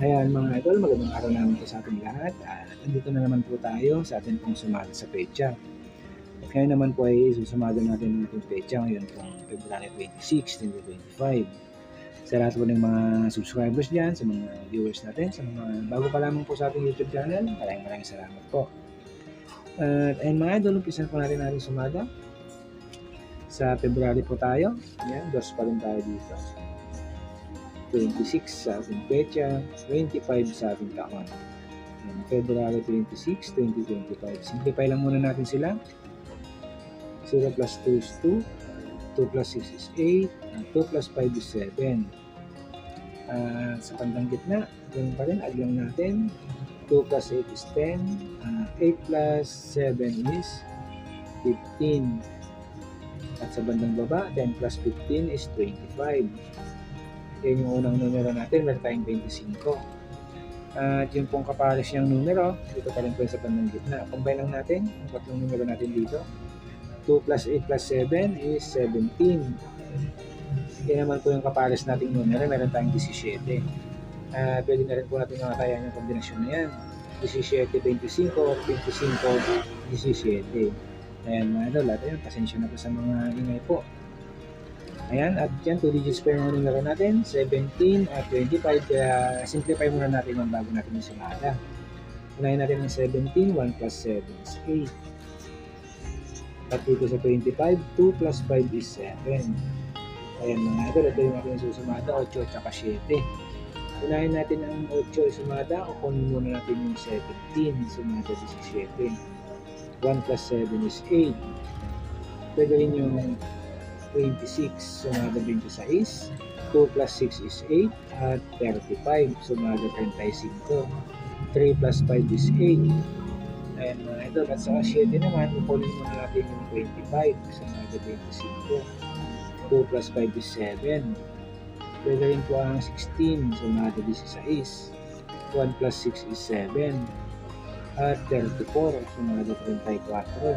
Ayan mga idol, magandang araw naman po sa ating lahat. At andito na naman po tayo sa ating pong sumada sa pecha. At ngayon naman po ay susumada natin ng ating pecha ngayon pong February 26, 2025. Sa lahat po ng mga subscribers dyan, sa mga viewers natin, sa mga bago pa lamang po sa ating YouTube channel, maraming maraming salamat po. At ayun mga idol, umpisan po natin natin sumada. Sa February po tayo. Ayan, dos pa rin tayo dito. 26 sa ating pecha, 25 sa ating taon. Ayan, February 26, 2025. Simplify lang muna natin sila. 0 plus 2 is 2, 2 plus 6 is 8, and 2 plus 5 is 7. Ah, sa bandang gitna, ganun pa rin, add lang natin. 2 plus 8 is 10, ah, 8 plus 7 is 15. At sa bandang baba, 10 plus 15 is 25. Yan yung unang numero natin, meron tayong 25. At yung pong kapares niyang numero, dito pa rin po sa bandang gitna. Combine lang natin, yung tatlong numero natin dito. 2 plus 8 plus 7 is 17. Yan naman po yung kapares nating numero, meron tayong 17. Uh, pwede na rin po natin makatayan yung kombinasyon na yan. 17, 25, 25, 17. Ayan mga idol, lahat yun, pasensya na po sa mga ingay po. Ayan, at yan, 2 digits pa yung numero natin, 17 at 25. Kaya simplify muna natin yung bago natin yung sumada. Unahin natin ng 17, 1 plus 7 is 8. At dito sa 25, 2 plus 5 is 7. Ayan mga idol, ito yung ating susumada, 8 at saka 7. Unahin natin ang 8 sumada, o kunin muna natin yung 17, sumada 17. 1 plus 7 is 8. Pwede rin yung 26, sumada 26. 2 plus 6 is 8 at 35, sumada 35. 3 plus 5 is 8. Ayan mga idol, at sa 7 naman, kukunin muna natin yung 25, sumada 25. 2 plus 5 is 7. Pwede rin po ang 16, sumada 16. 1 plus 6 is 7. At 34, sumada 34.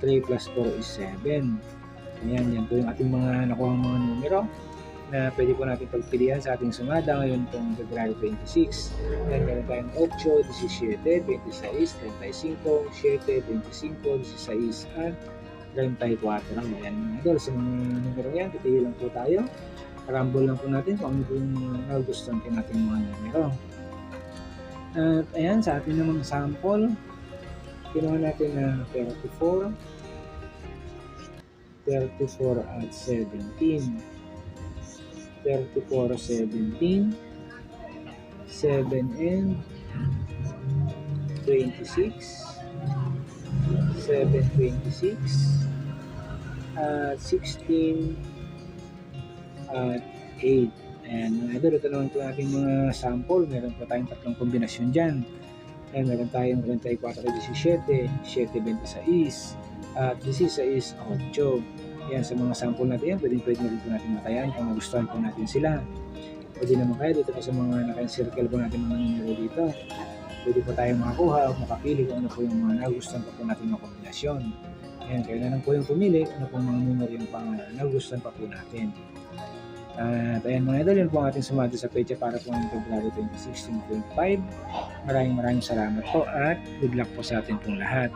3 plus 4 is 7. Ayan, yan po yung ating mga nakuha mga numero na pwede po natin pagpilian sa ating sumada ngayon pong February 26. Ayan, meron tayong 8, 17, 26, 35, 7, 25, 16, at 34. Ayan mga idol, sa mga numero yan, pipili lang po tayo. Rumble lang po natin kung ano po yung nagustuhan po natin mga numero. At ayan, sa ating namang sample, kinuha natin na 34, 34 at 17. 34, 17. 7 and 26. 7, 26. At 16 at 8. Ayan, mga idol, ito naman po ating mga sample. Meron po tayong tatlong kombinasyon dyan. Ayan, meron tayong 34, 17, 7, 26, at 16 is 8. Yan, sa mga sample natin yan, pwede pwede na rin po natin matayan kung nagustuhan po natin sila. Pwede naman kaya dito po sa mga naka-circle po natin mga numero dito. Pwede po tayong makakuha o makapili kung ano po yung mga nagustuhan pa po natin mga kombinasyon. Ayan, kayo na lang po yung pumili ano po mga numero yung pang nagustuhan pa po natin. At ayan mga idol, yun po ang ating sumado sa pecha para po ng February 2016.5. Maraming maraming salamat po at good luck po sa atin pong lahat.